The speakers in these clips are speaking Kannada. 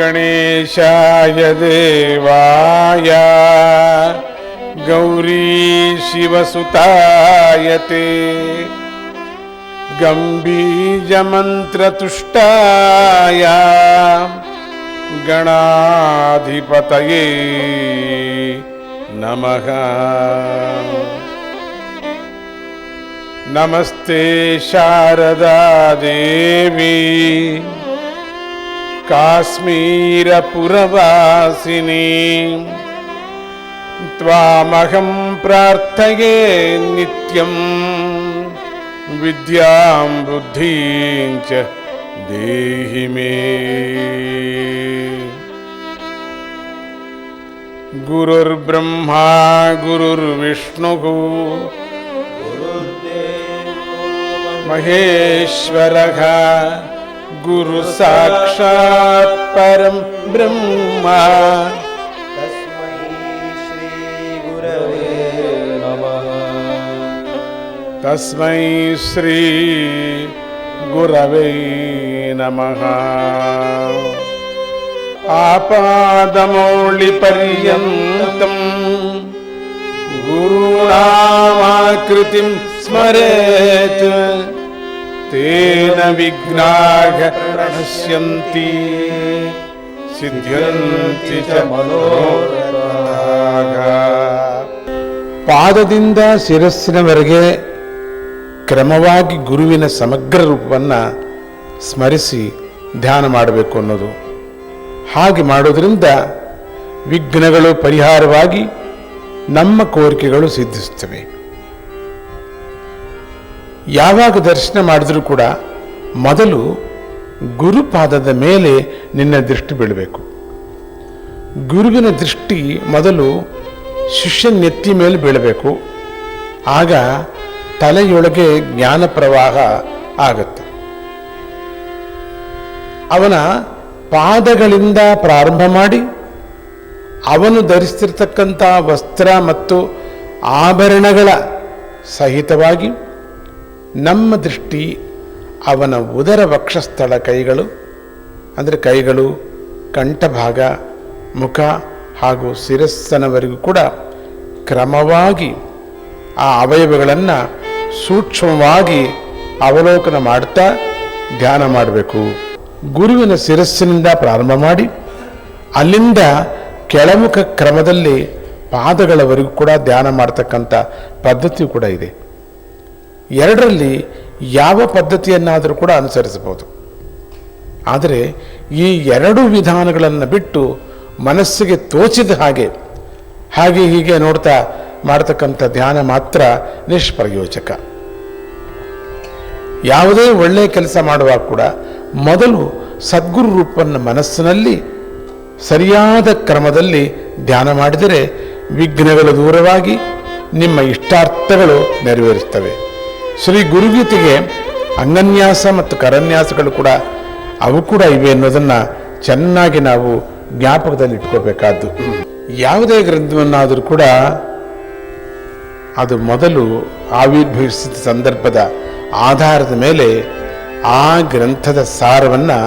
गणेशाय देवाय। गौरी शिवसुताय ते। गम्बीजमन्त्रतुष्टाय गणाधिपतये नमः। नमस्ते शारदा देवी काश्मीरपुरवासिनी। त्वामहं प्रार्थये नित्यं विद्यां बुद्धिं च देहि मे। गुरुर्ब्रह्मा गुरुर्विष्णुः। महेश्वरः गुरुसाक्षात् परं ब्रह्म। तस्मै श्रीगुरवे नमः तस्मै श्री गुरवे नमः। आपादमौलिपर्यन्तम् गुरूणामाकृतिं स्मरेत् तेन विघ्नाः प्रणश्यन्ति ಸಿದ್ಧಂತಿ ಚ ಮನೋರಥಾಃ. ಪಾದದಿಂದ ಶಿರಸ್ಸಿನವರೆಗೆ ಕ್ರಮವಾಗಿ ಗುರುವಿನ ಸಮಗ್ರ ರೂಪವನ್ನು ಸ್ಮರಿಸಿ ಧ್ಯಾನ ಮಾಡಬೇಕು ಅನ್ನೋದು ಹಾಗೆ ಮಾಡೋದ್ರಿಂದ ವಿಘ್ನಗಳು ಪರಿಹಾರವಾಗಿ ನಮ್ಮ ಕೋರಿಕೆಗಳು ಸಿದ್ಧಿಸುತ್ತವೆ ಯಾವಾಗ ದರ್ಶನ ಮಾಡಿದರೂ ಕೂಡ ಮೊದಲು ಗುರುಪಾದದ ಮೇಲೆ ನಿನ್ನ ದೃಷ್ಟಿ ಬೀಳಬೇಕು. ಗುರುವಿನ ದೃಷ್ಟಿ ಮೊದಲು ಶಿಷ್ಯನ ನೆತ್ತಿ ಮೇಲೆ ಬೀಳಬೇಕು. ಆಗ ತಲೆಯೊಳಗೆ ಜ್ಞಾನ ಪ್ರವಾಹ ಆಗುತ್ತೆ. ಅವನ ಪಾದಗಳಿಂದ ಪ್ರಾರಂಭ ಮಾಡಿ ಅವನು ಧರಿಸ್ತಿರ್ತಕ್ಕಂಥ ವಸ್ತ್ರ ಮತ್ತು ಆಭರಣಗಳ ಸಹಿತವಾಗಿ ನಮ್ಮ ದೃಷ್ಟಿ ಅವನ ಉದರ ವಕ್ಷಸ್ಥಳ ಕೈಗಳು, ಅಂದರೆ ಕೈಗಳು ಕಂಠಭಾಗ ಮುಖ ಹಾಗೂ ಶಿರಸ್ಸನವರೆಗೂ ಕೂಡ ಕ್ರಮವಾಗಿ ಆ ಅವಯವಗಳನ್ನು ಸೂಕ್ಷ್ಮವಾಗಿ ಅವಲೋಕನ ಮಾಡ್ತಾ ಧ್ಯಾನ ಮಾಡಬೇಕು. ಗುರುವಿನ ಶಿರಸ್ಸಿನಿಂದ ಪ್ರಾರಂಭ ಮಾಡಿ, ಅಲ್ಲಿಂದ ಕೆಳಮುಖ ಕ್ರಮದಲ್ಲಿ ಪಾದಗಳವರೆಗೂ ಕೂಡ ಧ್ಯಾನ ಮಾಡ್ತಕ್ಕಂಥ ಪದ್ಧತಿ ಕೂಡ ಇದೆ. ಎರಡರಲ್ಲಿ ಯಾವ ಪದ್ಧತಿಯನ್ನಾದರೂ ಕೂಡ ಅನುಸರಿಸಬಹುದು. ಆದರೆ ಈ ಎರಡು ವಿಧಾನಗಳನ್ನು ಬಿಟ್ಟು ಮನಸ್ಸಿಗೆ ತೋಚಿದ ಹಾಗೆ ಹಾಗೆ ಹೀಗೆ ನೋಡ್ತಾ ಮಾಡ್ತಕ್ಕಂಥ ಧ್ಯಾನ ಮಾತ್ರ ನಿಷ್ಪ್ರಯೋಜಕ. ಯಾವುದೇ ಒಳ್ಳೆಯ ಕೆಲಸ ಮಾಡುವಾಗ ಕೂಡ ಮೊದಲು ಸದ್ಗುರು ರೂಪವನ್ನು ಮನಸ್ಸಿನಲ್ಲಿ ಸರಿಯಾದ ಕ್ರಮದಲ್ಲಿ ಧ್ಯಾನ ಮಾಡಿದರೆ ವಿಘ್ನಗಳು ದೂರವಾಗಿ ನಿಮ್ಮ ಇಷ್ಟಾರ್ಥಗಳು ನೆರವೇರುತ್ತವೆ. ಶ್ರೀ ಗುರುಗೀತೆಗೆ ಅಂಗನ್ಯಾಸ ಮತ್ತು ಕರನ್ಯಾಸಗಳು ಕೂಡ ಅವು ಕೂಡ ಇವೆ ಅನ್ನೋದನ್ನು ಚೆನ್ನಾಗಿ ನಾವು ಜ್ಞಾಪಕದಲ್ಲಿ ಇಟ್ಕೋಬೇಕಾದ್ದು. ಯಾವುದೇ ಗ್ರಂಥವನ್ನಾದರೂ ಕೂಡ ಅದು ಮೊದಲು ಆವಿರ್ಭವಿಸಿದ ಸಂದರ್ಭದ ಆಧಾರದ ಮೇಲೆ ಆ ಗ್ರಂಥದ ಸಾರವನ್ನು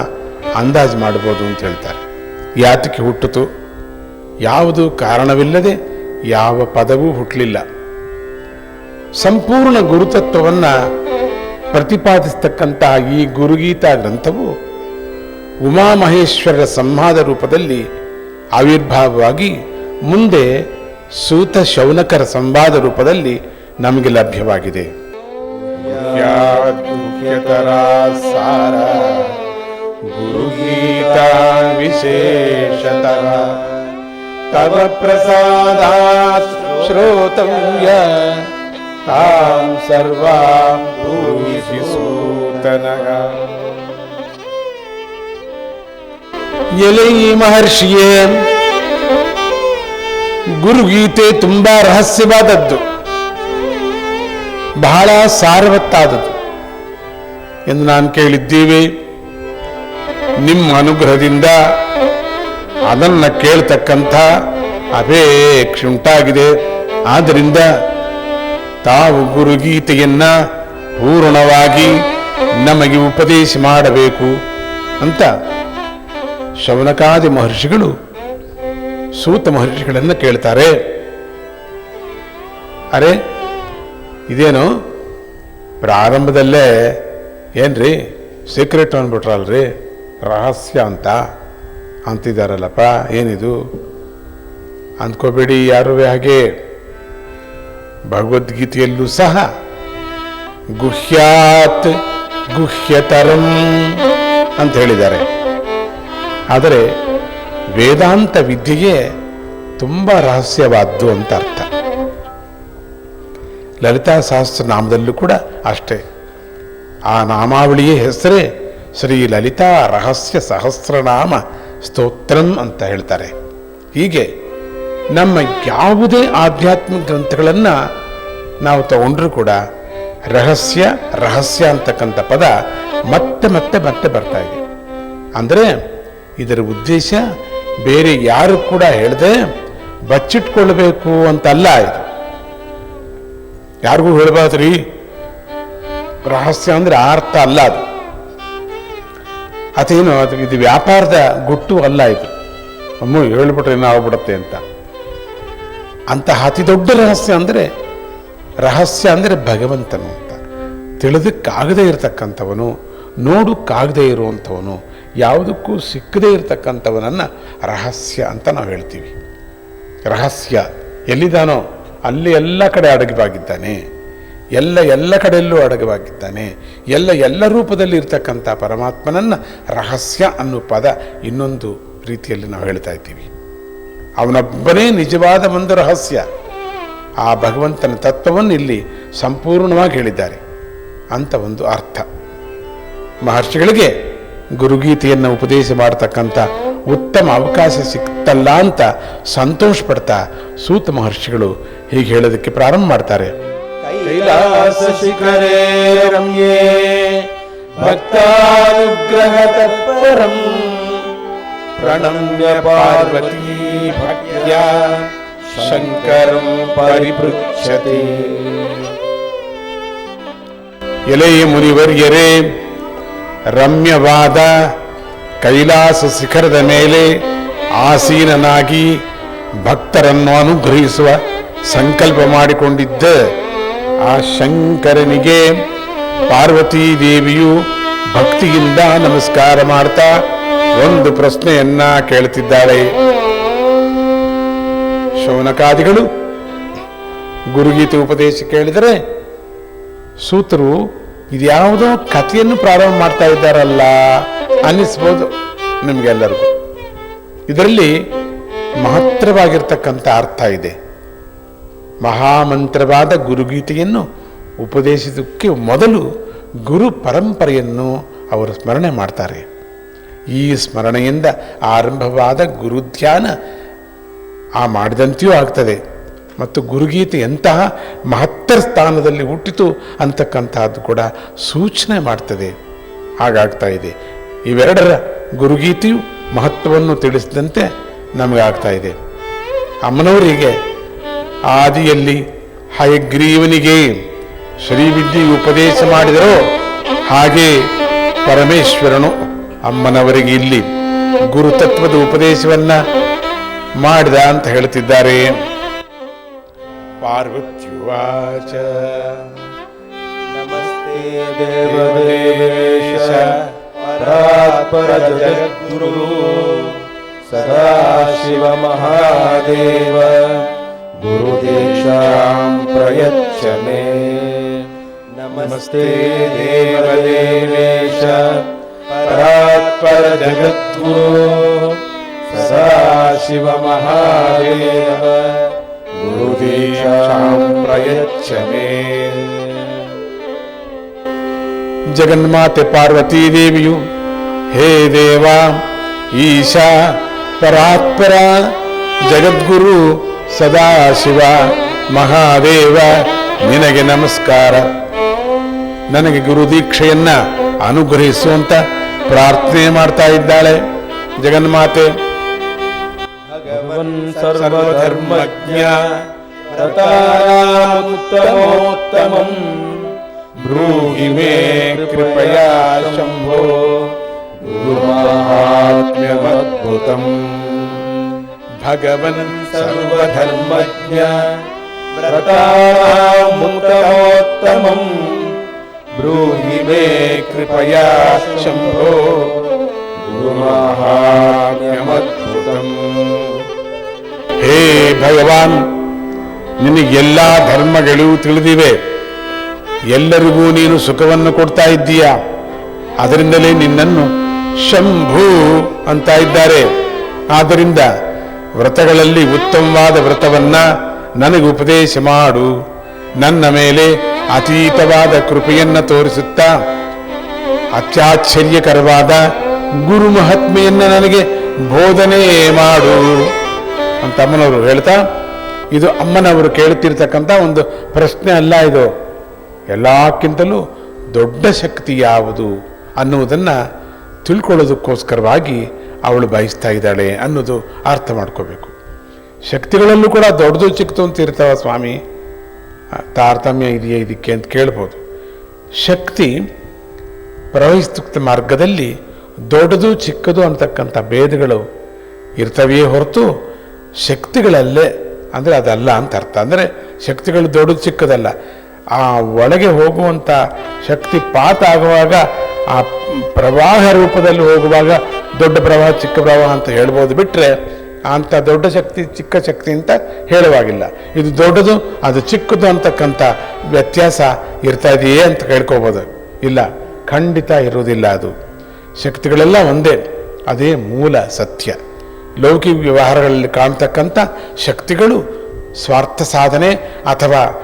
ಅಂದಾಜು ಮಾಡ್ಬೋದು ಅಂತ ಹೇಳ್ತಾರೆ. ಯಾತಕ್ಕೆ ಹುಟ್ಟಿತು ಯಾವುದು ಕಾರಣವಿಲ್ಲದೆ ಯಾವ ಪದವೂ ಹುಟ್ಟಲಿಲ್ಲ ಸಂಪೂರ್ಣ ಗುರುತತ್ವವನ್ನು ಪ್ರತಿಪಾದಿಸ್ತಕ್ಕಂತಹ ಈ ಗುರುಗೀತಾ ಗ್ರಂಥವು ಉಮಾಮಹೇಶ್ವರರ ಸಂವಾದ ರೂಪದಲ್ಲಿ ಆವಿರ್ಭಾವವಾಗಿ ಮುಂದೆ ಸೂತ ಶೌನಕರ ಸಂವಾದ ರೂಪದಲ್ಲಿ ನಮಗೆ ಲಭ್ಯವಾಗಿದೆ. ಸಾರ ಗುರುಗೀತಾ ವಿಶೇಷತಃ ಪ್ರಸಾದಾತ್ ಶ್ರೋತವ್ಯ ತಾಂ ಸರ್ವಾ भूयिषि सूतनः ಎಲೆ ಮಹರ್ಷಿಯೇ, ಗುರುಗೀತೆ ತುಂಬಾ ರಹಸ್ಯವಾದದ್ದು. ಬಹಳ ಸಾರವತ್ತಾದದ್ದು ಎಂದು ನಾನು ಕೇಳಿದ್ದೀವಿ. ನಿಮ್ಮ ಅನುಗ್ರಹದಿಂದ ಅದನ್ನು ಕೇಳ್ತಕ್ಕಂಥ ಅಪೇಕ್ಷೆ ಉಂಟಾಗಿದೆ. ಆದ್ದರಿಂದ ತಾವು ಗುರುಗೀತೆಯನ್ನ ಪೂರ್ಣವಾಗಿ ನಮಗೆ ಉಪದೇಶ ಮಾಡಬೇಕು ಅಂತ ಶವನಕಾದಿ ಮಹರ್ಷಿಗಳು, ಸೂತ ಮಹರ್ಷಿಗಳನ್ನು ಕೇಳ್ತಾರೆ. ಅರೆ, ಇದೇನು? ಪ್ರಾರಂಭದಲ್ಲೇ ಏನ್ರಿ? ಸೀಕ್ರೆಟ್ ಅಂದ್ಬಿಟ್ರಲ್ರಿ ರಹಸ್ಯ ಅಂತ ಅಂತಿದ್ದಾರಲ್ಲಪ್ಪ ಏನಿದು? ಅಂದ್ಕೋಬೇಡಿ ಯಾರೂ ಹಾಗೆ. ಭಗವದ್ಗೀತೆಯಲ್ಲೂ ಸಹ ಗುಹ್ಯಾತ್ ಗುಹ್ಯತರಂ ಅಂತ ಹೇಳಿದ್ದಾರೆ. ಆದರೆ ವೇದಾಂತ ವಿದ್ಯೆಗೆ ತುಂಬ ರಹಸ್ಯವಾದ್ದು ಅಂತ ಅರ್ಥ. ಲಲಿತಾ ಸಹಸ್ರನಾಮದಲ್ಲೂ ಕೂಡ ಅಷ್ಟೇ. ಆ ನಾಮಾವಳಿಯ ಹೆಸರೇ ಶ್ರೀ ಲಲಿತಾ ರಹಸ್ಯ ಸಹಸ್ರನಾಮ ಸ್ತೋತ್ರಂ ಅಂತ ಹೇಳ್ತಾರೆ. ಹೀಗೆ ನಮ್ಮ ಯಾವುದೇ ಆಧ್ಯಾತ್ಮಿಕ ಗ್ರಂಥಗಳನ್ನು ನಾವು ತಗೊಂಡ್ರೂ ಕೂಡ ರಹಸ್ಯ ರಹಸ್ಯ ಅಂತಕ್ಕಂಥ ಪದ ಮತ್ತೆ ಮತ್ತೆ ಮತ್ತೆ ಬರ್ತಾ ಇದೆ. ಅಂದರೆ ಇದರ ಉದ್ದೇಶ ಬೇರೆ ಯಾರು ಕೂಡ ಹೇಳದೆ ಬಚ್ಚಿಟ್ಕೊಳ್ಬೇಕು ಅಂತಲ್ಲ ಇದು. ಯಾರಿಗೂ ಹೇಳ್ಬಾರ್ದ್ರಿ? ರಹಸ್ಯ ಅಂದ್ರೆ ಆ ಅರ್ಥ ಅಲ್ಲ ಅದು. ಅದೇನು ಅದು, ಇದು ವ್ಯಾಪಾರದ ಗುಟ್ಟು ಅಲ್ಲ ಇದು. ಅಮ್ಮ, ಹೇಳ್ಬಿಟ್ರೆ ಏನೋ ಆಗ್ಬಿಡತ್ತೆ ಅಂತ. ಅಂತಹ ಅತಿ ದೊಡ್ಡ ರಹಸ್ಯ ಅಂದರೆ ರಹಸ್ಯ ಅಂದರೆ ಭಗವಂತನು ಅಂತ. ತಿಳಿದಕ್ಕಾಗದೇ ಇರತಕ್ಕಂಥವನು, ನೋಡೋಕ್ಕಾಗದೇ ಇರುವಂಥವನು, ಯಾವುದಕ್ಕೂ ಸಿಕ್ಕದೇ ಇರತಕ್ಕಂಥವನನ್ನು ರಹಸ್ಯ ಅಂತ ನಾವು ಹೇಳ್ತೀವಿ. ರಹಸ್ಯ ಎಲ್ಲಿದ್ದಾನೋ, ಅಲ್ಲಿ ಎಲ್ಲ ಕಡೆ ಅಡಗವಾಗಿದ್ದಾನೆ. ಎಲ್ಲ ಎಲ್ಲ ಕಡೆಯಲ್ಲೂ ಅಡಗವಾಗಿದ್ದಾನೆ. ಎಲ್ಲ ಎಲ್ಲ ರೂಪದಲ್ಲಿ ಇರ್ತಕ್ಕಂಥ ಪರಮಾತ್ಮನನ್ನು ರಹಸ್ಯ ಅನ್ನೋ ಪದ ಇನ್ನೊಂದು ರೀತಿಯಲ್ಲಿ ನಾವು ಹೇಳ್ತಾ ಇದ್ದೀವಿ. ಅವನೊಬ್ಬನೇ ನಿಜವಾದ ಒಂದು ರಹಸ್ಯ. ಆ ಭಗವಂತನ ತತ್ವವನ್ನು ಇಲ್ಲಿ ಸಂಪೂರ್ಣವಾಗಿ ಹೇಳಿದ್ದಾರೆ. ಅಂತ ಒಂದು ಅರ್ಥ. ಮಹರ್ಷಿಗಳಿಗೆ ಗುರುಗೀತೆಯನ್ನು ಉಪದೇಶ ಮಾಡತಕ್ಕಂಥ ಉತ್ತಮ ಅವಕಾಶ ಸಿಕ್ತಲ್ಲ ಅಂತ ಸಂತೋಷ ಪಡ್ತಾ ಸೂತ ಮಹರ್ಷಿಗಳು ಹೀಗೆ ಹೇಳೋದಕ್ಕೆ ಪ್ರಾರಂಭ ಮಾಡ್ತಾರೆ. ಕೈಲಾಸ ಶಿಖರೇ ರಮ್ಯೇ, ಭಕ್ತಾನುಗ್ರಹ ತತ್ಪರಂ, ಪ್ರಣಮ್ಯ ಪಾರ್ವತೀ ಭಕ್ತ್ಯ ಶಂಕರಂ ಪರಿಪೃಚ್ಛತೆ ಎಲೆ ಮುನಿವರ್ಯರೇ ರಮ್ಯವಾದ ಕೈಲಾಸ ಶಿಖರದ ಮೇಲೆ ಆಸೀನನಾಗಿ ಭಕ್ತರನ್ನು ಅನುಗ್ರಹಿಸುವ ಸಂಕಲ್ಪ ಮಾಡಿಕೊಂಡಿದ್ದ ಆ ಶಂಕರನಿಗೆ ಪಾರ್ವತಿ ದೇವಿಯು ಭಕ್ತಿಯಿಂದ ನಮಸ್ಕಾರ ಮಾಡ್ತಾ ಒಂದು ಪ್ರಶ್ನೆಯನ್ನ ಕೇಳ್ತಿದ್ದಾಳೆ. ಶೌನಕಾದಿಗಳು ಗುರುಗೀತೆ ಉಪದೇಶ ಕೇಳಿದರೆ ಸೂತರು ಇದ್ಯಾವುದೋ ಕಥೆಯನ್ನು ಪ್ರಾರಂಭ ಮಾಡ್ತಾ ಇದ್ದಾರಲ್ಲ ಅನ್ನಿಸ್ಬೋದು ನಿಮಗೆಲ್ಲರಿಗೂ. ಇದರಲ್ಲಿ ಮಹತ್ತರವಾಗಿರ್ತಕ್ಕಂಥ ಅರ್ಥ ಇದೆ. ಮಹಾಮಂತ್ರವಾದ ಗುರುಗೀತೆಯನ್ನು ಉಪದೇಶಿಸೋಕ್ಕೆ ಮೊದಲು ಗುರು ಪರಂಪರೆಯನ್ನು ಅವರು ಸ್ಮರಣೆ ಮಾಡ್ತಾರೆ. ಈ ಸ್ಮರಣೆಯಿಂದ ಆರಂಭವಾದ ಗುರುಧ್ಯಾನ ಆ ಮಾಡಿದಂತೆಯೂ ಆಗ್ತದೆ. ಮತ್ತು ಗುರುಗೀತೆ ಎಂತಹ ಮಹತ್ತರ ಸ್ಥಾನದಲ್ಲಿ ಹುಟ್ಟಿತು ಅಂತಕ್ಕಂತಹದ್ದು ಕೂಡ ಸೂಚನೆ ಮಾಡ್ತದೆ. ಹಾಗಾಗ್ತಾ ಇದೆ. ಇವೆರಡರ ಗುರುಗೀತೆಯು ಮಹತ್ವವನ್ನು ತಿಳಿಸಿದಂತೆ ನಮಗಾಗ್ತಾ ಇದೆ. ಅಮ್ಮನವರಿಗೆ ಆದಿಯಲ್ಲಿ ಹಯಗ್ರೀವನಿಗೆ ಶ್ರೀವಿದ್ಯೆ ಉಪದೇಶ ಮಾಡಿದರೋ, ಹಾಗೆ ಪರಮೇಶ್ವರನು ಅಮ್ಮನವರಿಗೆ ಇಲ್ಲಿ ಗುರುತತ್ವದ ಉಪದೇಶವನ್ನ ಮಾಡಿದ ಅಂತ ಹೇಳ್ತಿದ್ದಾರೆ. ಪಾರ್ವತ್ಯುವಾಚ. ನಮಸ್ತೆ ದೇವದೇವೇಶ ಪರಾತ್ಪರ ಜಗದ್ಗುರು ಸದಾಶಿವ ಮಹಾದೇವ ಗುರುದೇಶಾಂ ಪ್ರಯಚ್ಛ ನಮಸ್ತೆ ದೇವದೇವೇಶ. ಪರಾತ್ಪರ ಜಗದ್ಗುರು ಸದಾಶಿವ ಮಹಾದೇವ. ಜಗನ್ಮಾತೆ ಪಾರ್ವತೀ ದೇವಿಯು ಹೇ ದೇವ, ಈಶಾ, ಪರಾತ್ಪರ, ಜಗದ್ಗುರು ಸದಾಶಿವ ಮಹಾದೇವ, ನಿನಗೆ ನಮಸ್ಕಾರ. ನನಗೆ ಗುರು ದೀಕ್ಷೆಯನ್ನ ಅನುಗ್ರಹಿಸುವಂತ ಪ್ರಾರ್ಥನೆ ಮಾಡ್ತಾ ಇದ್ದಾಳೆ ಜಗನ್ಮಾತೆ. सर्वन् सर्वधर्मज्ञ रतारामुत्तमोत्तमम् ब्रूहि मे कृपया शम्भो गुरुमाहात्म्यमद्भुतम् भगवन् सर्वधर्मज्ञ व्रतामुत्तमोत्तमम् ब्रूहि मे कृपया शम्भो गुरुमाहात्म्यमद्भुतम् ಭಗವಾನ್, ನಿನಗೆಲ್ಲ ಧರ್ಮಗಳು ತಿಳಿದಿವೆ. ಎಲ್ಲರಿಗೂ ನೀನು ಸುಖವನ್ನು ಕೊಡ್ತಾ ಇದ್ದೀಯ? ಅದರಿಂದಲೇ ನಿನ್ನನ್ನು ಶಂಭು ಅಂತ ಇದ್ದಾರೆ. ಆದ್ದರಿಂದ ವ್ರತಗಳಲ್ಲಿ ಉತ್ತಮವಾದ ವ್ರತವನ್ನ ನನಗೆ ಉಪದೇಶ ಮಾಡು. ನನ್ನ ಮೇಲೆ ಅತೀತವಾದ ಕೃಪೆಯನ್ನ ತೋರಿಸುತ್ತಾ, ಅತ್ಯಾಶ್ಚರ್ಯಕರವಾದ ಗುರು ಮಹಾತ್ಮೆಯನ್ನ ನನಗೆ ಬೋಧನೆ ಮಾಡು. ಅಂತ ಅಮ್ಮನವರು ಹೇಳ್ತಾ, ಇದು ಅಮ್ಮನವರು ಕೇಳುತ್ತಿರ್ತಕ್ಕಂಥ ಒಂದು ಪ್ರಶ್ನೆ ಅಲ್ಲ ಇದು. ಎಲ್ಲಕ್ಕಿಂತಲೂ ದೊಡ್ಡ ಶಕ್ತಿ ಯಾವುದು ಅನ್ನುವುದನ್ನ ತಿಳ್ಕೊಳ್ಳೋದಕ್ಕೋಸ್ಕರವಾಗಿ ಅವಳು ಬಯಸ್ತಾ ಇದ್ದಾಳೆ ಅನ್ನೋದು ಅರ್ಥ ಮಾಡ್ಕೋಬೇಕು. ಶಕ್ತಿಗಳಲ್ಲೂ ಕೂಡ ದೊಡ್ಡದು ಚಿಕ್ಕದು ಅಂತ ಇರ್ತಾವ ಸ್ವಾಮಿ. ತಾರತಮ್ಯ ಇದೆಯಾ ಇದಕ್ಕೆ ಅಂತ ಕೇಳ್ಬೋದು. ಶಕ್ತಿ ಪ್ರವಹಿಸ್ತ ಮಾರ್ಗದಲ್ಲಿ ದೊಡ್ಡದು ಚಿಕ್ಕದು ಅಂತಕ್ಕಂಥ ಭೇದಗಳು ಇರ್ತವೆಯೇ ಹೊರತು ಶಕ್ತಿಗಳಲ್ಲೇ, ಅಂದರೆ ಅದಲ್ಲ ಅಂತ ಅರ್ಥ. ಅಂದರೆ ಶಕ್ತಿಗಳು ದೊಡ್ಡದು ಚಿಕ್ಕದಲ್ಲ. ಆ ಒಳಗೆ ಹೋಗುವಂಥ ಶಕ್ತಿ ಪಾತ ಆಗುವಾಗ, ಆ ಪ್ರವಾಹ ರೂಪದಲ್ಲಿ ಹೋಗುವಾಗ ದೊಡ್ಡ ಪ್ರವಾಹ, ಚಿಕ್ಕ ಪ್ರವಾಹ ಅಂತ ಹೇಳ್ಬೋದು ಬಿಟ್ಟರೆ ಅಂಥ ದೊಡ್ಡ ಶಕ್ತಿ, ಚಿಕ್ಕ ಶಕ್ತಿ ಅಂತ ಹೇಳುವಾಗಿಲ್ಲ. ಇದು ದೊಡ್ಡದು, ಅದು ಚಿಕ್ಕದು ಅಂತಕ್ಕಂಥ ವ್ಯತ್ಯಾಸ ಇರ್ತಾ ಇದೆಯೇ ಅಂತ ಕೇಳ್ಕೋಬೋದು. ಇಲ್ಲ, ಖಂಡಿತ ಇರುವುದಿಲ್ಲ ಅದು. ಶಕ್ತಿಗಳೆಲ್ಲ ಒಂದೇ, ಅದೇ ಮೂಲ ಸತ್ಯ. ಲೌಕಿಕ ವ್ಯವಹಾರಗಳಲ್ಲಿ ಕಾಣ್ತಕ್ಕಂಥ ಶಕ್ತಿಗಳು ಸ್ವಾರ್ಥ ಸಾಧನೆ ಅಥವಾ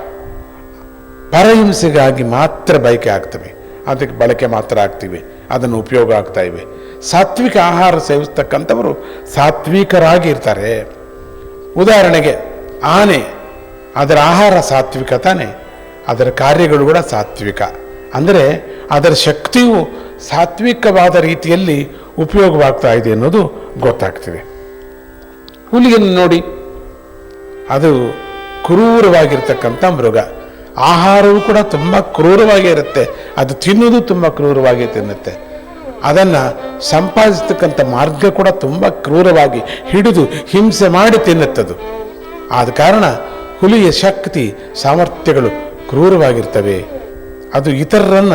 ಪರಹಿಂಸೆಗಾಗಿ ಮಾತ್ರ ಬಯಕೆ ಆಗ್ತವೆ. ಅದಕ್ಕೆ ಬಳಕೆ ಮಾತ್ರ ಆಗ್ತಿವೆ. ಅದನ್ನು ಉಪಯೋಗ ಆಗ್ತಾ ಇವೆ. ಸಾತ್ವಿಕ ಆಹಾರ ಸೇವಿಸ್ತಕ್ಕಂಥವರು ಸಾತ್ವಿಕರಾಗಿ ಇರ್ತಾರೆ. ಉದಾಹರಣೆಗೆ ಆನೆ, ಅದರ ಆಹಾರ ಸಾತ್ವಿಕ ತಾನೆ, ಅದರ ಕಾರ್ಯಗಳು ಕೂಡ ಸಾತ್ವಿಕ. ಅಂದರೆ ಅದರ ಶಕ್ತಿಯು ಸಾತ್ವಿಕವಾದ ರೀತಿಯಲ್ಲಿ ಉಪಯೋಗವಾಗ್ತಾ ಇದೆ ಅನ್ನೋದು ಗೊತ್ತಾಗ್ತಿದೆ. ಹುಲಿಯನ್ನು ನೋಡಿ. ಅದು ಕ್ರೂರವಾಗಿರ್ತಕ್ಕಂಥ ಮೃಗ. ಆಹಾರವು ಕೂಡ ತುಂಬ ಕ್ರೂರವಾಗಿ ಇರುತ್ತೆ ಅದು ತಿನ್ನೋದು ತುಂಬ ಕ್ರೂರವಾಗಿ ತಿನ್ನುತ್ತೆ. ಅದನ್ನು ಸಂಪಾದಿಸ್ತಕ್ಕಂಥ ಮಾರ್ಗ ಕೂಡ ತುಂಬ ಕ್ರೂರವಾಗಿ ಹಿಡಿದು ಹಿಂಸೆ ಮಾಡಿ ತಿನ್ನುತ್ತದು. ಆದ ಕಾರಣ ಹುಲಿಯ ಶಕ್ತಿ, ಸಾಮರ್ಥ್ಯಗಳು ಕ್ರೂರವಾಗಿರ್ತವೆ. ಅದು ಇತರರನ್ನ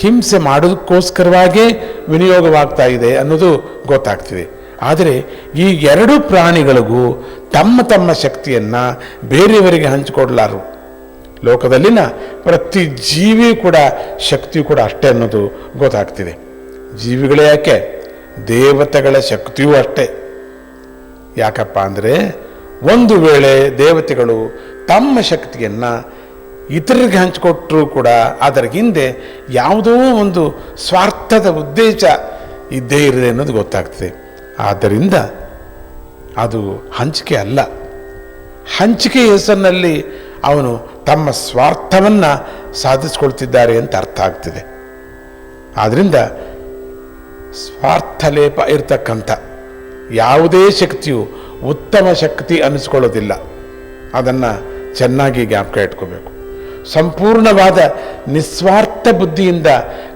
ಹಿಂಸೆ ಮಾಡೋದಕ್ಕೋಸ್ಕರವಾಗೇ ವಿನಿಯೋಗವಾಗ್ತಾ ಇದೆ ಅನ್ನೋದು ಗೊತ್ತಾಗ್ತಿದೆ. ಆದರೆ ಈ ಎರಡು ಪ್ರಾಣಿಗಳಿಗೂ ತಮ್ಮ ತಮ್ಮ ಶಕ್ತಿಯನ್ನು ಬೇರೆಯವರಿಗೆ ಹಂಚಿಕೊಡ್ಲಾರು. ಲೋಕದಲ್ಲಿನ ಪ್ರತಿ ಜೀವಿ ಕೂಡ ಶಕ್ತಿಯು ಕೂಡ ಅಷ್ಟೇ ಅನ್ನೋದು ಗೊತ್ತಾಗ್ತಿದೆ. ಜೀವಿಗಳೇ ಯಾಕೆ? ದೇವತೆಗಳ ಶಕ್ತಿಯೂ ಅಷ್ಟೇ. ಯಾಕಪ್ಪ ಅಂದರೆ ಒಂದು ವೇಳೆ ದೇವತೆಗಳು ತಮ್ಮ ಶಕ್ತಿಯನ್ನು ಇತರರಿಗೆ ಹಂಚಿಕೊಟ್ಟರೂ ಕೂಡ ಅದರ ಹಿಂದೆ ಯಾವುದೋ ಒಂದು ಸ್ವಾರ್ಥದ ಉದ್ದೇಶ ಇದ್ದೇ ಇರಲಿ ಅನ್ನೋದು ಗೊತ್ತಾಗ್ತದೆ. ಆದ್ದರಿಂದ ಅದು ಹಂಚಿಕೆ ಅಲ್ಲ. ಹಂಚಿಕೆ ಹೆಸರಿನಲ್ಲಿ ಅವನು ತಮ್ಮ ಸ್ವಾರ್ಥವನ್ನು ಸಾಧಿಸ್ಕೊಳ್ತಿದ್ದಾರೆ ಅಂತ ಅರ್ಥ ಆಗ್ತಿದೆ. ಆದ್ದರಿಂದ ಸ್ವಾರ್ಥಲೇಪ ಇರತಕ್ಕಂಥ ಯಾವುದೇ ಶಕ್ತಿಯು ಉತ್ತಮ ಶಕ್ತಿ ಅನ್ನಿಸ್ಕೊಳ್ಳೋದಿಲ್ಲ ಅದನ್ನು ಚೆನ್ನಾಗಿ ಜ್ಞಾಪಕ ಇಟ್ಕೋಬೇಕು. ಸಂಪೂರ್ಣವಾದ ನಿಸ್ವಾರ್ಥ ಬುದ್ಧಿಯಿಂದ,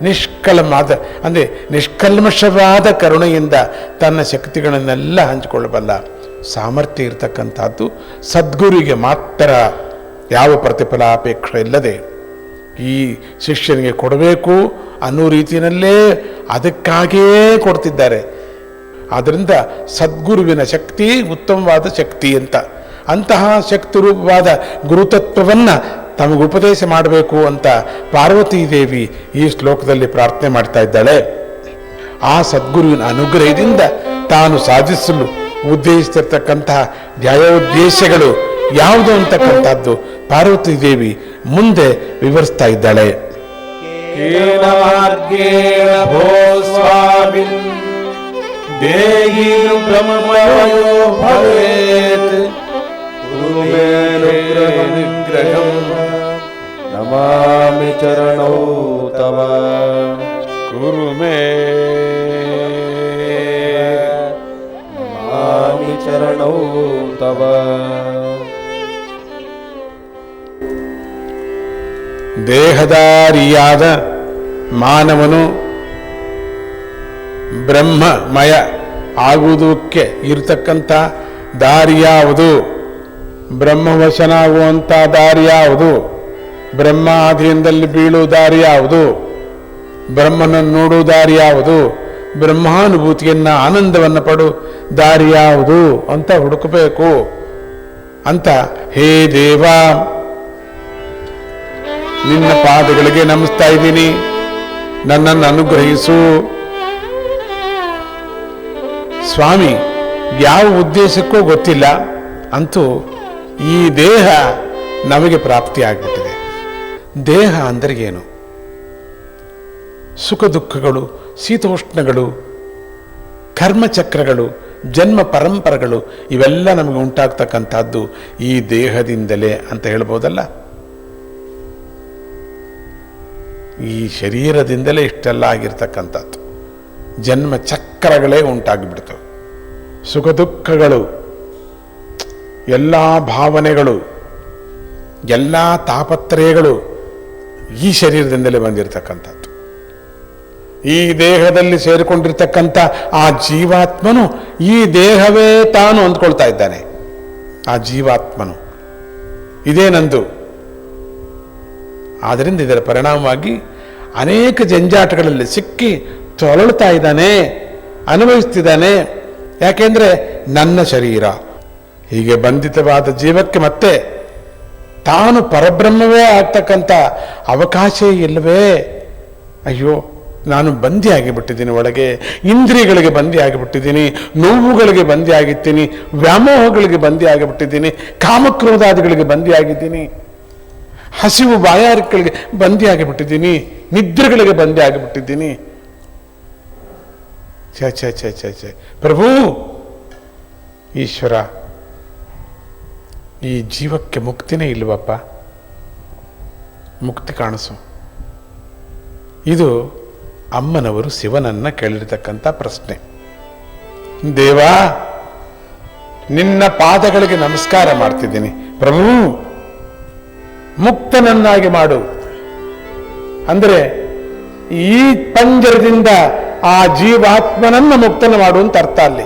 ನಿಷ್ಕಲ್ಮಾದ, ಅಂದರೆ ನಿಷ್ಕಲ್ಮಶವಾದ ಕರುಣೆಯಿಂದ ತನ್ನ ಶಕ್ತಿಗಳನ್ನೆಲ್ಲ ಹಂಚಿಕೊಳ್ಳಬಲ್ಲ ಸಾಮರ್ಥ್ಯ ಇರತಕ್ಕಂಥದ್ದು ಸದ್ಗುರಿಗೆ ಮಾತ್ರ ಯಾವ ಪ್ರತಿಫಲಾಪೇಕ್ಷೆ ಇಲ್ಲದೆ ಈ ಶಿಷ್ಯನಿಗೆ ಕೊಡಬೇಕು ಅನ್ನೋ ರೀತಿಯಲ್ಲೇ ಅದಕ್ಕಾಗಿಯೇ ಕೊಡ್ತಿದ್ದಾರೆ. ಆದ್ದರಿಂದ ಸದ್ಗುರುವಿನ ಶಕ್ತಿ ಉತ್ತಮವಾದ ಶಕ್ತಿ ಅಂತ ಅಂತಹ ಶಕ್ತಿ ರೂಪವಾದ ಗುರುತತ್ವವನ್ನು ತಮಗೆ ಉಪದೇಶ ಮಾಡಬೇಕು ಅಂತ ಪಾರ್ವತೀ ದೇವಿ ಈ ಶ್ಲೋಕದಲ್ಲಿ ಪ್ರಾರ್ಥನೆ ಮಾಡ್ತಾ ಇದ್ದಾಳೆ. ಆ ಸದ್ಗುರುವಿನ ಅನುಗ್ರಹದಿಂದ ತಾನು ಸಾಧಿಸಲು ಉದ್ದೇಶಿಸಿರ್ತಕ್ಕಂತಹ ಧ್ಯಾಯೋದ್ದೇಶಗಳು ಯಾವುದು ಅಂತಕ್ಕಂಥದ್ದು ಪಾರ್ವತಿ ದೇವಿ ಮುಂದೆ ವಿವರಿಸ್ತಾ ಇದ್ದಾಳೆ. केन मार्गेण भो स्वामिन् देहि ब्रह्मयो भवेत् कुरु मे निग्रहम् नमामि चरणौ तव ಗುರು ಮೇ नमामि चरणौ तव ದೇಹದಾರಿಯಾದ ಮಾನವನು ಬ್ರಹ್ಮಮಯ ಆಗುವುದಕ್ಕೆ ಇರತಕ್ಕಂಥ ದಾರಿ ಯಾವುದು ಬ್ರಹ್ಮವಶನಾಗುವಂಥ ದಾರಿ ಯಾವುದು? ಬ್ರಹ್ಮಾಧೀನದಲ್ಲಿ ಬೀಳುವ ದಾರಿ ಯಾವುದು? ಬ್ರಹ್ಮನನ್ನು ನೋಡುವ ದಾರಿ ಯಾವುದು? ಬ್ರಹ್ಮಾನುಭೂತಿಯನ್ನ ಆನಂದವನ್ನು ಪಡು ದಾರಿ ಯಾವುದು ಅಂತ ಹುಡುಕಬೇಕು. ಅಂತ ಹೇ ದೇವ, ನಿನ್ನ ಪಾದಗಳಿಗೆ ನಮಿಸ್ತಾ ಇದ್ದೀನಿ. ನನ್ನನ್ನು ಅನುಗ್ರಹಿಸು. ಸ್ವಾಮಿ, ಯಾವ ಉದ್ದೇಶಕ್ಕೂ ಗೊತ್ತಿಲ್ಲ. ಅಂತೂ ಈ ದೇಹ ನಮಗೆ ಪ್ರಾಪ್ತಿಯಾಗ್ಬಿಟ್ಟಿದೆ. ದೇಹ ಅಂದರೆ ಏನು ಸುಖ ದುಃಖಗಳು, ಶೀತೋಷ್ಣಗಳು, ಕರ್ಮಚಕ್ರಗಳು, ಜನ್ಮ ಪರಂಪರೆಗಳು, ಇವೆಲ್ಲ ನಮಗೆ ಉಂಟಾಗ್ತಕ್ಕಂಥದ್ದು ಈ ದೇಹದಿಂದಲೇ ಅಂತ ಹೇಳ್ಬೋದಲ್ಲ? ಈ ಶರೀರದಿಂದಲೇ ಇಷ್ಟೆಲ್ಲ ಆಗಿರ್ತಕ್ಕಂಥದ್ದು. ಜನ್ಮ ಚಕ್ರಗಳೇ ಉಂಟಾಗ್ಬಿಡ್ತು ಸುಖ ದುಃಖಗಳು ಎಲ್ಲ ಭಾವನೆಗಳು, ಎಲ್ಲ ತಾಪತ್ರಯಗಳು ಈ ಶರೀರದಿಂದಲೇ ಬಂದಿರತಕ್ಕಂಥದ್ದು. ಈ ದೇಹದಲ್ಲಿ ಸೇರಿಕೊಂಡಿರ್ತಕ್ಕಂಥ ಆ ಜೀವಾತ್ಮನು ಈ ದೇಹವೇ ತಾನು ಅಂದ್ಕೊಳ್ತಾ ಇದ್ದಾನೆ. ಆ ಜೀವಾತ್ಮನು. ಇದೇ ನಂದು. ಆದ್ದರಿಂದ ಇದರ ಪರಿಣಾಮವಾಗಿ ಅನೇಕ ಜಂಜಾಟಗಳಲ್ಲಿ ಸಿಕ್ಕಿ ತೊರಳುತ್ತಾ ಇದ್ದಾನೆ, ಅನುಭವಿಸ್ತಿದ್ದಾನೆ. ಯಾಕೆಂದ್ರೆ ನನ್ನ ಶರೀರ ಹೀಗೆ ಬಂಧಿತವಾದ ಜೀವಕ್ಕೆ ಮತ್ತೆ ತಾನು ಪರಬ್ರಹ್ಮವೇ ಆಗ್ತಕ್ಕಂಥ ಅವಕಾಶ ಇಲ್ಲವೇ? ಅಯ್ಯೋ, ನಾನು ಬಂದಿ ಆಗಿಬಿಟ್ಟಿದ್ದೀನಿ ಒಳಗೆ. ಇಂದ್ರಿಯಗಳಿಗೆ ಬಂದಿ ಆಗಿಬಿಟ್ಟಿದ್ದೀನಿ, ನೋವುಗಳಿಗೆ ಬಂದಿ ಆಗಿದ್ದೀನಿ ವ್ಯಾಮೋಹಗಳಿಗೆ ಬಂದಿ ಆಗಿಬಿಟ್ಟಿದ್ದೀನಿ, ಕಾಮಕ್ರೋಧಾದಿಗಳಿಗೆ ಬಂದಿ ಆಗಿದ್ದೀನಿ, ಹಸಿವು ಬಾಯಾರಿಕೆಗಳಿಗೆ ಬಂದಿ ಆಗಿಬಿಟ್ಟಿದ್ದೀನಿ, ನಿದ್ರೆಗಳಿಗೆ ಬಂದಿ ಆಗಿಬಿಟ್ಟಿದ್ದೀನಿ. ಛೇ ಛೇ ಛೇ, ಛ. ಪ್ರಭು, ಈಶ್ವರ ಈ ಜೀವಕ್ಕೆ ಮುಕ್ತಿನೇ ಇಲ್ವಪ್ಪ? ಮುಕ್ತಿ ಕಾಣಿಸು. ಇದು ಅಮ್ಮನವರು ಶಿವನನ್ನ ಕೇಳಿರ್ತಕ್ಕಂಥ ಪ್ರಶ್ನೆ. ದೇವಾ, ನಿನ್ನ ಪಾದಗಳಿಗೆ ನಮಸ್ಕಾರ ಮಾಡ್ತಿದ್ದೀನಿ. ಪ್ರಭು, ಮುಕ್ತನನ್ನಾಗಿ ಮಾಡು. ಅಂದರೆ ಈ ಪಂಜರದಿಂದ ಆ ಜೀವಾತ್ಮನನ್ನ ಮುಕ್ತನ ಮಾಡು ಅಂತ ಅರ್ಥ ಅಲ್ಲಿ.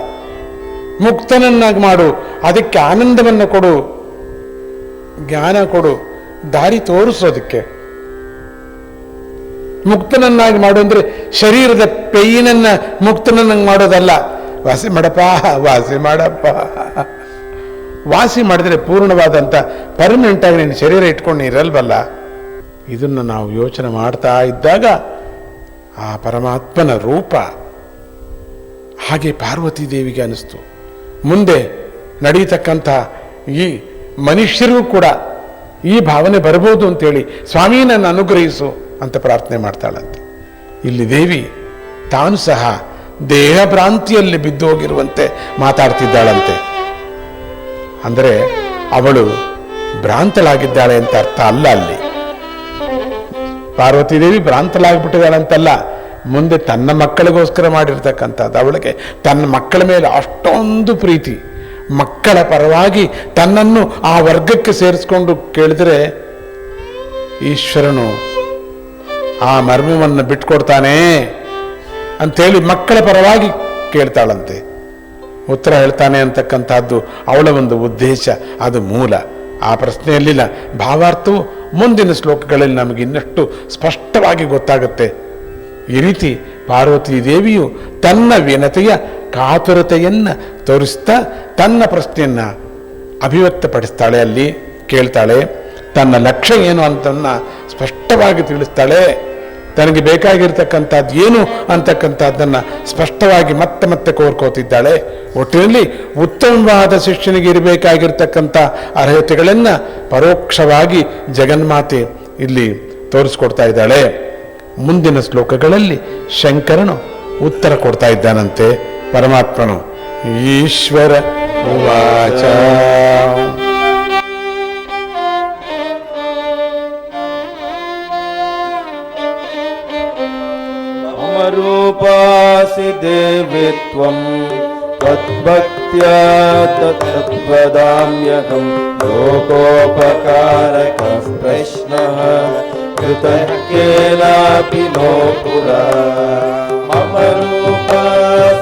ಮುಕ್ತನನ್ನಾಗಿ ಮಾಡು. ಅದಕ್ಕೆ ಆನಂದವನ್ನು ಕೊಡು. ಜ್ಞಾನ ಕೊಡು, ದಾರಿ ತೋರಿಸೋದಕ್ಕೆ. ಮುಕ್ತನನ್ನಾಗಿ ಮಾಡು ಅಂದ್ರೆ ಶರೀರದ ಪೇಯಿನನ್ನ ಮುಕ್ತನನ್ನಾಗಿ ಮಾಡೋದಲ್ಲ. ವಾಸಿ ಮಾಡಪ್ಪ ವಾಸಿ ಮಾಡಪ್ಪ. ವಾಸಿ ಮಾಡಿದ್ರೆ ಪೂರ್ಣವಾದಂಥ ಪರ್ಮನೆಂಟ್ ಆಗಿ ನಿನ್ನ ಶರೀರ ಇಟ್ಕೊಂಡು ಇರಲ್ವಲ್ಲ? ಇದನ್ನು ನಾವು ಯೋಚನೆ ಮಾಡ್ತಾ ಇದ್ದಾಗ ಆ ಪರಮಾತ್ಮನ ರೂಪ ಹಾಗೆ ಪಾರ್ವತಿ ದೇವಿಗೆ ಅನಿಸ್ತು. ಮುಂದೆ ನಡೀತಕ್ಕಂಥ ಈ ಮನುಷ್ಯರಿಗೂ ಕೂಡ ಈ ಭಾವನೆ ಬರ್ಬೋದು ಅಂತೇಳಿ ಸ್ವಾಮಿ ನನ್ನ ಅನುಗ್ರಹಿಸು ಅಂತ ಪ್ರಾರ್ಥನೆ ಮಾಡ್ತಾಳಂತೆ. ಇಲ್ಲಿ ದೇವಿ ತಾನು ಸಹ ದೇಹ ಬಿದ್ದು ಹೋಗಿರುವಂತೆ ಮಾತಾಡ್ತಿದ್ದಾಳಂತೆ. ಅಂದರೆ ಅವಳು ಭ್ರಾಂತಳಾಗಿದ್ದಾಳೆ ಅಂತ ಅರ್ಥ ಅಲ್ಲ ಅಲ್ಲಿ. ಪಾರ್ವತಿ ದೇವಿ ಭ್ರಾಂತಲಾಗ್ಬಿಟ್ಟಿದ್ದಾಳಂತಲ್ಲ ಮುಂದೆ ತನ್ನ ಮಕ್ಕಳಿಗೋಸ್ಕರ ಮಾಡಿರ್ತಕ್ಕಂಥದ್ದು, ಅವಳಿಗೆ ತನ್ನ ಮಕ್ಕಳ ಮೇಲೆ ಅಷ್ಟೊಂದು ಪ್ರೀತಿ. ಮಕ್ಕಳ ಪರವಾಗಿ ತನ್ನನ್ನು ಆ ವರ್ಗಕ್ಕೆ ಸೇರಿಸ್ಕೊಂಡು ಕೇಳಿದರೆ, ಈಶ್ವರನು ಆ ಮರ್ಮವನ್ನು ಬಿಟ್ಕೊಡ್ತಾನೆ ಅಂಥೇಳಿ ಮಕ್ಕಳ ಪರವಾಗಿ ಕೇಳ್ತಾಳಂತೆ. ಉತ್ತರ ಹೇಳ್ತಾನೆ ಅಂತಕ್ಕಂಥದ್ದು ಅವಳ ಒಂದು ಉದ್ದೇಶ, ಅದು ಮೂಲ. ಆ ಪ್ರಶ್ನೆಯಲ್ಲಿಲ್ಲ ಭಾವಾರ್ಥವು ಮುಂದಿನ ಶ್ಲೋಕಗಳಲ್ಲಿ ನಮಗೆ ಇನ್ನಷ್ಟು ಸ್ಪಷ್ಟವಾಗಿ ಗೊತ್ತಾಗುತ್ತೆ. ಈ ರೀತಿ ಪಾರ್ವತಿ ದೇವಿಯು ತನ್ನ ವಿನತೆಯ ಕಾತುರತೆಯನ್ನ ತೋರಿಸ್ತಾ ತನ್ನ ಪ್ರಶ್ನೆಯನ್ನ ಅಭಿವ್ಯಕ್ತಪಡಿಸ್ತಾಳೆ ಅಲ್ಲಿ, ಕೇಳ್ತಾಳೆ, ತನ್ನ ಲಕ್ಷ್ಯ ಏನು ಅಂತನ್ನ ಸ್ಪಷ್ಟವಾಗಿ ತಿಳಿಸ್ತಾಳೆ. ತನಗೆ ಬೇಕಾಗಿರ್ತಕ್ಕಂಥದ್ದು ಏನು ಅಂತಕ್ಕಂಥದ್ದನ್ನು ಸ್ಪಷ್ಟವಾಗಿ ಮತ್ತೆ ಮತ್ತೆ ಕೋರ್ಕೋತಿದ್ದಾಳೆ. ಒಟ್ಟಿನಲ್ಲಿ ಉತ್ತಮವಾದ ಶಿಷ್ಯನಿಗೆ ಇರಬೇಕಾಗಿರ್ತಕ್ಕಂಥ ಅರ್ಹತೆಗಳನ್ನು ಪರೋಕ್ಷವಾಗಿ ಜಗನ್ಮಾತೆ ಇಲ್ಲಿ ತೋರಿಸ್ಕೊಡ್ತಾ ಇದ್ದಾಳೆ. ಮುಂದಿನ ಶ್ಲೋಕಗಳಲ್ಲಿ ಶಂಕರನು ಉತ್ತರ ಕೊಡ್ತಾ ಇದ್ದಾನಂತೆ. परमात्मन। ईश्वर उवाच। रूपासि देवित्वम् तद्भक्त्या तत्तद्वदाम्यहम् लोकोपकारकः प्रश्नः कृतज्ञेनापि नो पुरा। मम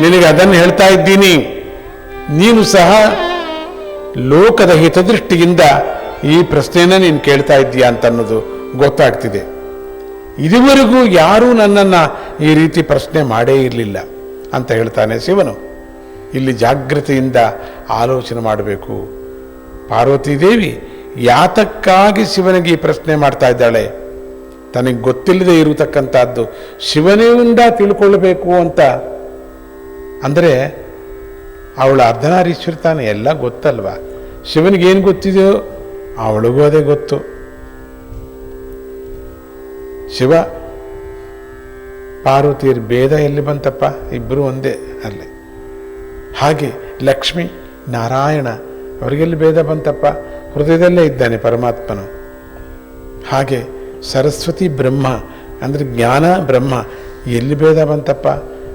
ನಿನಗೆ ಅದನ್ನು ಹೇಳ್ತಾ ಇದ್ದೀನಿ. ನೀನು ಸಹ ಲೋಕದ ಹಿತದೃಷ್ಟಿಯಿಂದ ಈ ಪ್ರಶ್ನೆಯನ್ನ ನೀನು ಕೇಳ್ತಾ ಇದ್ದೀಯಾ ಅಂತ ಅನ್ನೋದು ಗೊತ್ತಾಗ್ತಿದೆ. ಇದುವರೆಗೂ ಯಾರೂ ನನ್ನನ್ನು ಈ ರೀತಿ ಪ್ರಶ್ನೆ ಮಾಡೇ ಇರಲಿಲ್ಲ ಅಂತ ಹೇಳ್ತಾನೆ ಶಿವನು. ಇಲ್ಲಿ ಜಾಗೃತಿಯಿಂದ ಆಲೋಚನೆ ಮಾಡಬೇಕು. ಪಾರ್ವತಿ ದೇವಿ ಯಾತಕ್ಕಾಗಿ ಶಿವನಿಗೆ ಈ ಪ್ರಶ್ನೆ ಮಾಡ್ತಾ ಇದ್ದಾಳೆ? ತನಗೆ ಗೊತ್ತಿಲ್ಲದೆ ಇರತಕ್ಕಂಥದ್ದು ಶಿವನಿಂದ ತಿಳ್ಕೊಳ್ಬೇಕು ಅಂತ ಅಂದರೆ ಅವಳು ಅರ್ಧನಾರೀಶ್ವರ ತಾನೆ ಎಲ್ಲ ಗೊತ್ತಲ್ವಾ? ಶಿವನಿಗೇನು ಗೊತ್ತಿದೆಯೋ ಅವಳಿಗೂ ಅದೇ ಗೊತ್ತು. ಶಿವ, ಪಾರ್ವತಿಯರ ಭೇದ ಎಲ್ಲಿ ಬಂತಪ್ಪ? ಇಬ್ಬರು ಒಂದೇ ಅಲ್ಲಿ. ಹಾಗೆ ಲಕ್ಷ್ಮಿ, ನಾರಾಯಣ, ಅವರಿಗೆಲ್ಲಿ ಭೇದ ಬಂತಪ್ಪ? ಹೃದಯದಲ್ಲೇ ಇದ್ದಾನೆ ಪರಮಾತ್ಮನು. ಹಾಗೆ ಸರಸ್ವತಿ ಬ್ರಹ್ಮ ಅಂದರೆ ಜ್ಞಾನ ಬ್ರಹ್ಮ, ಎಲ್ಲಿ ಭೇದ ಬಂತಪ್ಪ?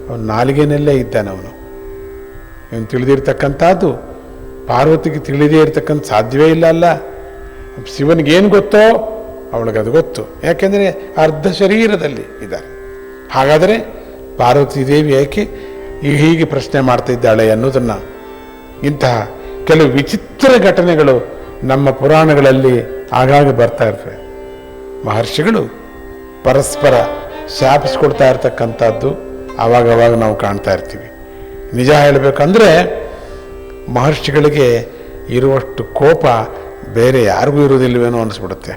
ಅವನು ನಾಲಿಗೆನಲ್ಲೇ ಇದ್ದಾನೆ ಅವನು. ಇವನು ತಿಳಿದಿರ್ತಕ್ಕಂಥದ್ದು, ಪಾರ್ವತಿಗೆ ತಿಳಿದೇ ಇರತಕ್ಕಂಥ ಸಾಧ್ಯವೇ ಇಲ್ಲ ಅಲ್ಲ. ಶಿವನಿಗೇನು ಗೊತ್ತೋ ಅದು ಗೊತ್ತು. ಯಾಕೆಂದರೆ ಅರ್ಧ ಶರೀರದಲ್ಲಿ ಇದ್ದಾರೆ. ಹಾಗಾದರೆ ಪಾರ್ವತಿ ದೇವಿ ಯಾಕೆ ಹೀಗೆ ಪ್ರಶ್ನೆ ಮಾಡ್ತಾ ಇದ್ದಾಳೆ ಅನ್ನೋದನ್ನು ಇಂತಹ ಕೆಲವು ವಿಚಿತ್ರ ಘಟನೆಗಳು ನಮ್ಮ ಪುರಾಣಗಳಲ್ಲಿ ಆಗಾಗ ಬರ್ತಾ ಇರ್ತವೆ. ಮಹರ್ಷಿಗಳು ಪರಸ್ಪರ ಶಾಪಿಸ್ಕೊಡ್ತಾ ಇರ್ತಕ್ಕಂಥದ್ದು ಆವಾಗವಾಗ ನಾವು ಕಾಣ್ತಾ ಇರ್ತೀವಿ. ನಿಜ ಹೇಳಬೇಕಂದ್ರೆ ಮಹರ್ಷಿಗಳಿಗೆ ಇರುವಷ್ಟು ಕೋಪ ಬೇರೆ ಯಾರಿಗೂ ಇರುವುದಿಲ್ಲವೇನೋ ಅನಿಸ್ಬಿಡುತ್ತೆ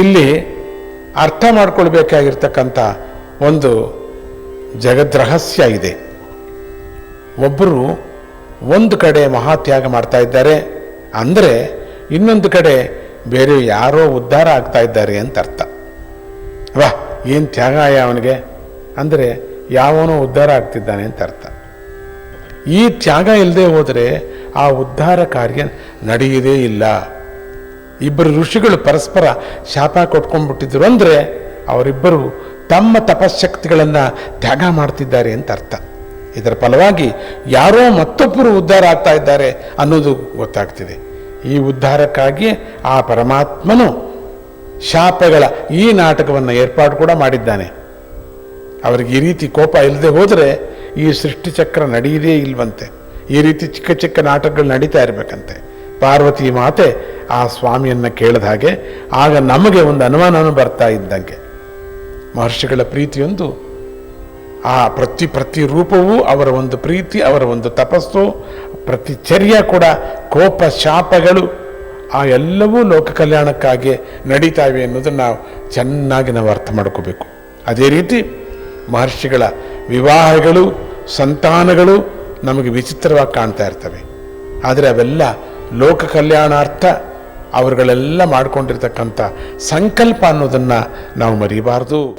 ಇಲ್ಲಿ ಅರ್ಥ ಮಾಡ್ಕೊಳ್ಬೇಕಾಗಿರ್ತಕ್ಕಂಥ ಒಂದು ಜಗದ್ರಹಸ್ಯ ಇದೆ. ಒಬ್ಬರು ಒಂದು ಕಡೆ ಮಹಾತ್ಯಾಗ ಮಾಡ್ತಾ ಇದ್ದಾರೆ, ಅಂದರೆ ಇನ್ನೊಂದು ಕಡೆ ಬೇರೆ ಯಾರೋ ಉದ್ಧಾರ ಆಗ್ತಾ ಇದ್ದಾರೆ ಅಂತ ಅರ್ಥ. ವಾ ಏನು ತ್ಯಾಗ ಆಯ ಅವನಿಗೆ? ಅಂದರೆ ಯಾವನೋ ಉದ್ಧಾರ ಆಗ್ತಿದ್ದಾನೆ ಅಂತ ಅರ್ಥ. ಈ ತ್ಯಾಗ ಇಲ್ಲದೆ ಹೋದರೆ ಆ ಉದ್ಧಾರ ಕಾರ್ಯ ನಡೆಯುವುದೇ ಇಲ್ಲ. ಇಬ್ಬರು ಋಷಿಗಳು ಪರಸ್ಪರ ಶಾಪ ಕೊಟ್ಕೊಂಡ್ಬಿಟ್ಟಿದ್ರು ಅಂದರೆ ಅವರಿಬ್ಬರು ತಮ್ಮ ತಪಶಕ್ತಿಗಳನ್ನು ತ್ಯಾಗ ಮಾಡ್ತಿದ್ದಾರೆ ಅಂತ ಅರ್ಥ. ಇದರ ಫಲವಾಗಿ ಯಾರೋ ಮತ್ತೊಬ್ಬರು ಉದ್ಧಾರ ಆಗ್ತಾ ಇದ್ದಾರೆ ಅನ್ನೋದು ಗೊತ್ತಾಗ್ತಿದೆ. ಈ ಉದ್ಧಾರಕ್ಕಾಗಿ ಆ ಪರಮಾತ್ಮನು ಶಾಪಗಳ ಈ ನಾಟಕವನ್ನು ಏರ್ಪಾಡು ಕೂಡ ಮಾಡಿದ್ದಾನೆ. ಅವರಿಗೆ ಈ ರೀತಿ ಕೋಪ ಇಲ್ಲದೆ ಹೋದರೆ ಈ ಸೃಷ್ಟಿಚಕ್ರ ನಡೆಯದೇ ಇಲ್ವಂತೆ. ಈ ರೀತಿ ಚಿಕ್ಕ ಚಿಕ್ಕ ನಾಟಕಗಳು ನಡೀತಾ ಇರಬೇಕಂತೆ. ಪಾರ್ವತಿ ಮಾತೆ ಆ ಸ್ವಾಮಿಯನ್ನು ಕೇಳಿದ ಹಾಗೆ ಆಗ ನಮಗೆ ಒಂದು ಅನುಮಾನವೂ ಬರ್ತಾ ಇದ್ದಂಗೆ. ಮಹರ್ಷಿಗಳ ಪ್ರೀತಿಯೊಂದು, ಆ ಪ್ರತಿ ಪ್ರತಿ ರೂಪವೂ ಅವರ ಒಂದು ಪ್ರೀತಿ, ಅವರ ಒಂದು ತಪಸ್ಸು ಪ್ರತಿ ಚರ್ಯ ಕೂಡ ಕೋಪ ಶಾಪಗಳು, ಆ ಎಲ್ಲವೂ ಲೋಕ ಕಲ್ಯಾಣಕ್ಕಾಗಿ ನಡೀತಾವೆ ಅನ್ನೋದನ್ನು ನಾವು ಚೆನ್ನಾಗಿ ನಾವು ಅರ್ಥ ಮಾಡ್ಕೋಬೇಕು. ಅದೇ ರೀತಿ ಮಹರ್ಷಿಗಳ ವಿವಾಹಗಳು, ಸಂತಾನಗಳು ನಮಗೆ ವಿಚಿತ್ರವಾಗಿ ಕಾಣ್ತಾ ಇರ್ತವೆ. ಆದರೆ ಅವೆಲ್ಲ ಲೋಕ ಕಲ್ಯಾಣಾರ್ಥ ಅವರುಗಳೆಲ್ಲ ಮಾಡಿಕೊಂಡಿರ್ತಕ್ಕಂಥ ಸಂಕಲ್ಪ ಅನ್ನೋದನ್ನು ನಾವು ಮರಿಬಾರ್ದು.